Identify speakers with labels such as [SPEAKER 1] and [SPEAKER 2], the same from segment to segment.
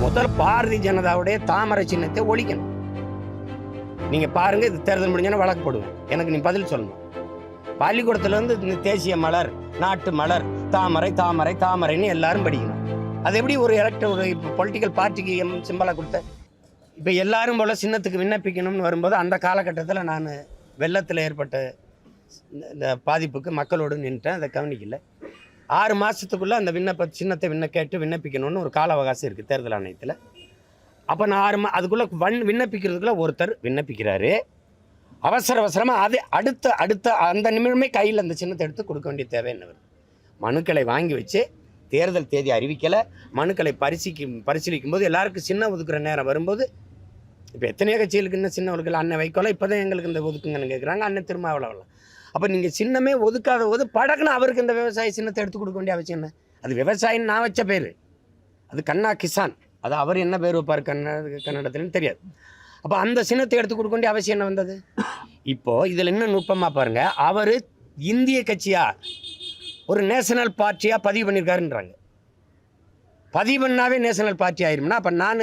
[SPEAKER 1] முதல் பாரதிய ஜனதாவுடைய தாமரை சின்னத்தை ஒழிக்கணும். நீங்க பாருங்க இது தேர்தல் முடிஞ்சோன்னா வழக்கு போடுவேன் எனக்கு நீ பதில் சொல்லணும். பள்ளிக்கூடத்துலேருந்து இந்த தேசிய மலர் நாட்டு மலர் தாமரை தாமரை தாமரைன்னு எல்லாரும் படிக்கணும். அது எப்படி ஒரு எலக்ட் ஒரு இப்போ பொலிட்டிக்கல் பார்ட்டிக்கு சிம்பலாக கொடுத்த? இப்போ எல்லாரும் போல் சின்னத்துக்கு விண்ணப்பிக்கணும்னு வரும்போது அந்த காலகட்டத்தில் நான் வெள்ளத்தில் ஏற்பட்ட இந்த- இந்த பாதிப்புக்கு மக்களோடு நின்றுட்டேன் அதை கவனிக்கல. ஆறு மாதத்துக்குள்ளே அந்த விண்ணப்ப சின்னத்தை விண்ண கேட்டு விண்ணப்பிக்கணும்னு ஒரு கால அவகாசம் இருக்குது தேர்தல் ஆணையத்தில். அப்போ நான் ஆறு மா அதுக்குள்ளே வன் விண்ணப்பிக்கிறதுக்குள்ளே ஒருத்தர் விண்ணப்பிக்கிறாரு. அவசர அவசரமாக அது அடுத்த அடுத்த அந்த நிமிடமே கையில் அந்த சின்னத்தை எடுத்து கொடுக்க வேண்டிய தேவை என்ன வருது? மனுக்களை வாங்கி வச்சு தேர்தல் தேதி அறிவிக்கலை. மனுக்களை பரிசீலிக்க பரிசீலிக்கும் போது எல்லாருக்கும் சின்ன ஒதுக்குற நேரம் வரும்போது இப்போ எத்தனையோ கட்சிகளுக்கு இன்னும் சின்ன ஒதுக்கல. அண்ணன் வைக்கோல இப்போ தான் எங்களுக்கு இந்த ஒதுக்குங்கன்னு கேட்குறாங்க அண்ணன் அவ்வளோ அப்போ நீங்கள் சின்னமே ஒதுக்காத போது படக்குன்னு அவருக்கு இந்த விவசாய சின்னத்தை எடுத்து கொடுக்க வேண்டிய அவசியம் என்ன? அது விவசாயின்னு நான் வச்ச பேர். அது கண்ணா கிசான். அது அவர் என்ன பேர் வைப்பார் கண்ண கன்னடத்துலன்னு தெரியாது. அப்போ அந்த சின்னத்தை எடுத்து கொடுக்க வேண்டிய அவசியம் என்ன வந்தது? இப்போது இதில் இன்னும் நுட்பமாக பாருங்கள் அவர் இந்திய கட்சியாக ஒரு நேஷனல் பார்ட்டியாக பதிவு பண்ணியிருக்காருன்றாங்க பதிவு பண்ணாவே நேஷனல் பார்ட்டி ஆயிரும்னா அப்போ நான்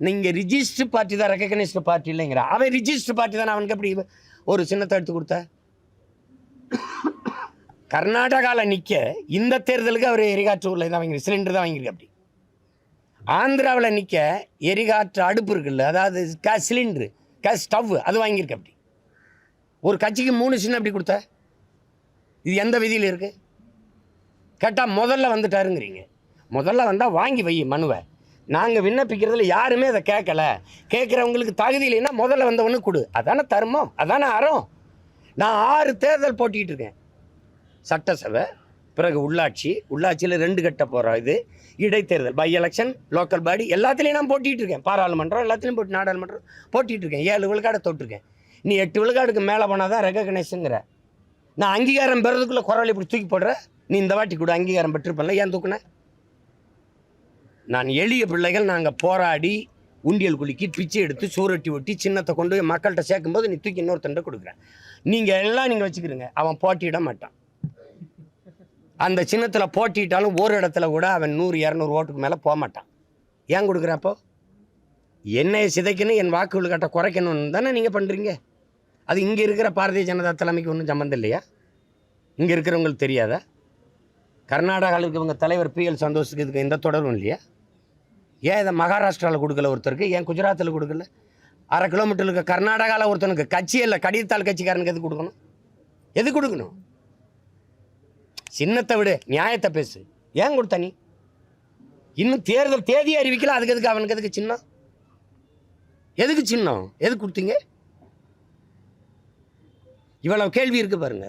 [SPEAKER 1] நீங்கள் ரிஜிஸ்டர் பார்ட்டி தான் ரெக்கக்னைஸ்டு பார்ட்டி இல்லைங்கிற. அவன் ரிஜிஸ்டர் பார்ட்டி தானே அவனுக்கு எப்படி ஒரு சின்னத்தை எடுத்து கொடுத்தா? கர்நாடகாவில் நிற்க இந்த தேர்தலுக்கு அவர் எரிகாற்று உள்ள தான் வாங்கி சிலிண்டர் தான் வாங்கியிருக்கு அப்படி. ஆந்திராவில் நிற்க எரிகாற்று அடுப்பு இருக்குல்ல அதாவது கேஸ் சிலிண்டரு கேஸ் ஸ்டவ் அது வாங்கியிருக்கு அப்படி. ஒரு கட்சிக்கு மூணு சின்ன அப்படி கொடுத்த? இது எந்த விதியில் இருக்கு? கேட்டால் முதல்ல வந்துட்டாருங்கிறீங்க. முதல்ல வந்தால் வாங்கி வை மனுவை. நாங்கள் விண்ணப்பிக்கிறதுல யாருமே அதை கேட்கல. கேட்குறவங்களுக்கு தகுதி இல்லைன்னா முதல்ல வந்தவனு கொடு. அதானே தர்மம் அதானே அறம். நான் ஆறு தேர்தல் போட்டிக்கிட்டு இருக்கேன். சட்டசபை பிறகு உள்ளாட்சி உள்ளாட்சியில் ரெண்டு கட்ட போகிறோம் இது. இடைத்தேர்தல் பை எலெக்ஷன் லோக்கல் பாடி எல்லாத்துலேயும் நான் போட்டிகிட்டு இருக்கேன். பாராளுமன்றம் எல்லாத்துலேயும் போட்டு நாடாளுமன்றம் போட்டிகிட்டு இருக்கேன். ஏழு விழுக்காடை தொட்டிருக்கேன். நீ எட்டு விழுக்காடுக்கு மேலே போனால் தான் ரெகக்னைஸுங்கிற நான் அங்கீகாரம் பெறதுக்குள்ளே குரல் இப்படி தூக்கி போடுற? நீ இந்த வாட்டி கூட அங்கீகாரம் பெற்றிருப்பல ஏன் தூக்குன? நான் எளிய பிள்ளைகள் நாங்கள் போராடி உண்டியல் குலுக்கி பிச்சை எடுத்து சூரட்டி ஒட்டி சின்னத்தை கொண்டு போய் மக்கள்கிட்ட சேர்க்கும்போது நீ தூக்கி இன்னொருத்தண்ட கொடுக்குறேன் நீங்கள் எல்லாம் நீங்கள் வச்சுக்கிறீங்க அவன் போட்டியிட மாட்டான். அந்த சின்னத்தில் போட்டிட்டாலும் ஒரு இடத்துல கூட அவன் நூறு இரநூறு ஓட்டுக்கு மேலே போக மாட்டான். ஏன் கொடுக்குறப்போ என்னை சிதைக்கணும் என் வாக்குகள் கட்ட குறைக்கணும்னு தானே நீங்கள் பண்ணுறீங்க அது இங்கே இருக்கிற பாரதிய ஜனதா தலைமைக்கு ஒன்றும் சம்மந்தம் இல்லையா? இங்கே இருக்கிறவங்களுக்கு தெரியாதா? கர்நாடகாவில் இருக்கிறவங்க தலைவர் பி எல் சந்தோஷுக்கு இதுக்கு எந்த தொடர்பும் இல்லையா? ஏன் இதை மகாராஷ்டிராவில் கொடுக்கல ஒருத்தருக்கு? ஏன் குஜராத்தில் கொடுக்கல? அரை கிலோமீட்டர் இருக்க. கர்நாடகாவில் ஒருத்தனுக்கு கட்சி இல்லை கடிதத்தாள் கட்சிக்காரனுக்கு எது கொடுக்கணும்? எது கொடுக்கணும்? சின்னத்தை விடு நியாயத்தை பேசு. ஏன் கொடுத்த நீ? இன்னும் தேர்தல் தேதியை அறிவிக்கல அதுக்கு எதுக்கு அவனுக்கு எதுக்கு சின்னம்? எதுக்கு சின்னம்? எதுக்கு கொடுத்தீங்க? இவ்வளவு கேள்வி இருக்கு பாருங்க.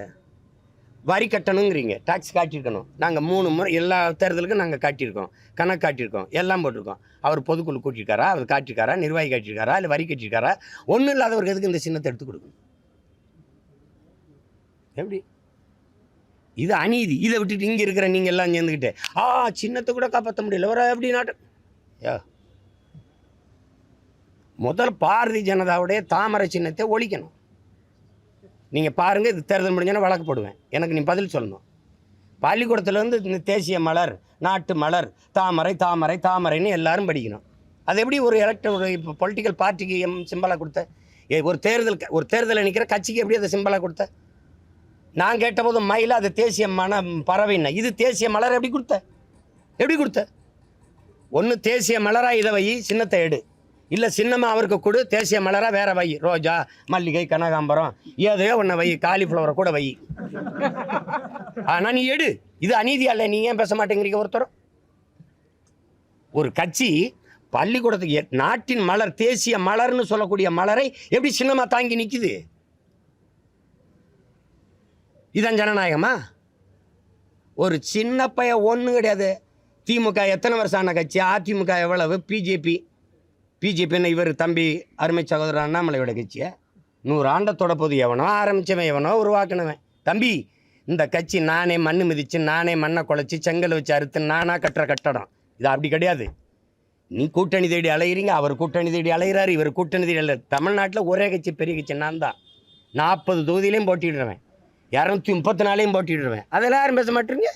[SPEAKER 1] வரி கட்டணுங்கிறீங்க டாக்ஸ் காட்டியிருக்கணும். நாங்கள் மூணு முறை எல்லா தேர்தலுக்கும் நாங்கள் காட்டியிருக்கோம். கணக்கு காட்டியிருக்கோம் எல்லாம் போட்டிருக்கோம். அவர் பொதுக்குழு கூட்டியிருக்காரா? அவர் காட்டியிருக்காரா? நிர்வாகி காட்டியிருக்காரா? இல்லை வரி கட்டியிருக்காரா? ஒன்றும் இல்லாதவருக்கு எதுக்கு இந்த சின்னத்தை எடுத்து கொடுக்கணும்? எப்படி? இது அநீதி. இதை விட்டுட்டு இங்கே இருக்கிற நீங்கள் எல்லாம் சேர்ந்துக்கிட்டு ஆ சின்னத்தை கூட காப்பாற்ற முடியல. வர எப்படி நாட்டு யா. முதல் பாரதிய ஜனதாவுடைய தாமரை சின்னத்தை ஒழிக்கணும். நீங்கள் பாருங்கள் இது தேர்தல் முடிஞ்சோன்னா வழக்கு போடுவேன். எனக்கு நீ பதில் சொல்லணும். பள்ளிக்கூடத்துலேருந்து இந்த தேசிய மலர் நாட்டு மலர் தாமரை தாமரை தாமரைன்னு எல்லாரும் படிக்கணும். அது எப்படி ஒரு எலக்ட் ஒரு இப்போ பொலிட்டிக்கல் பார்ட்டிக்கு சிம்பலாக கொடுத்த? ஏ ஒரு தேர்தல் ஒரு தேர்தலில் நிற்கிற கட்சிக்கு எப்படி அதை சிம்பலாக கொடுத்த? நான் கேட்டபோது மயில் அது தேசிய மன பறவைன்னா இது தேசிய மலர் எப்படி கொடுத்த? எப்படி கொடுத்த? ஒன்று தேசிய மலராக இதை வை சின்னத்தை எடு. இல்லை சின்னமாக அவருக்கு கொடு தேசிய மலராக வேற வை. ரோஜா மல்லிகை கனகாம்பரம் ஏதோ ஒன்று வை காலிஃப்ளவரை கூட வை. ஆனால் நீ எடு. இது அநீதியா இல்லை நீ ஏன் பேச மாட்டேங்கிறீங்க ஒருத்தரும்? ஒரு கட்சி பள்ளிக்கூடத்துக்கு நாட்டின் மலர் தேசிய மலர்னு சொல்லக்கூடிய மலரை எப்படி சின்னமாக தாங்கி நிற்கிது இதான் ஜனநாயகமா? ஒரு சின்ன பைய ஒன்றும் கிடையாது. திமுக எத்தனை வருஷம் ஆன கட்சி? அதிமுக எவ்வளவு? பிஜேபி. பிஜேபின்னு இவர் தம்பி அருமை சகோதரர் அண்ணாமலையோட கட்சியை? நூறு ஆண்டத்தோட தொடப்போது எவனோ ஆரம்பித்தவன் எவனோ உருவாக்கினவன். தம்பி இந்த கட்சி நானே மண் மிதித்து நானே மண்ணை குழச்சி செங்கல் வச்சு அறுத்து நானாக கட்டுற கட்டடம். இது அப்படி கிடையாது. நீ கூட்டணி தேடி அலையிறீங்க அவர் கூட்டணி தேடி அலைகிறாரு இவர் கூட்டணி தேடி அலை தமிழ்நாட்டில் ஒரே கட்சி பெரிய கட்சி நான் தான் நாற்பது தொகுதியிலையும் போட்டிடுறேன் இரநூத்தி முப்பத்தி நாலையும் போட்டிடுவேன். அதெல்லாம் யாரும் பேச மாட்டீங்க?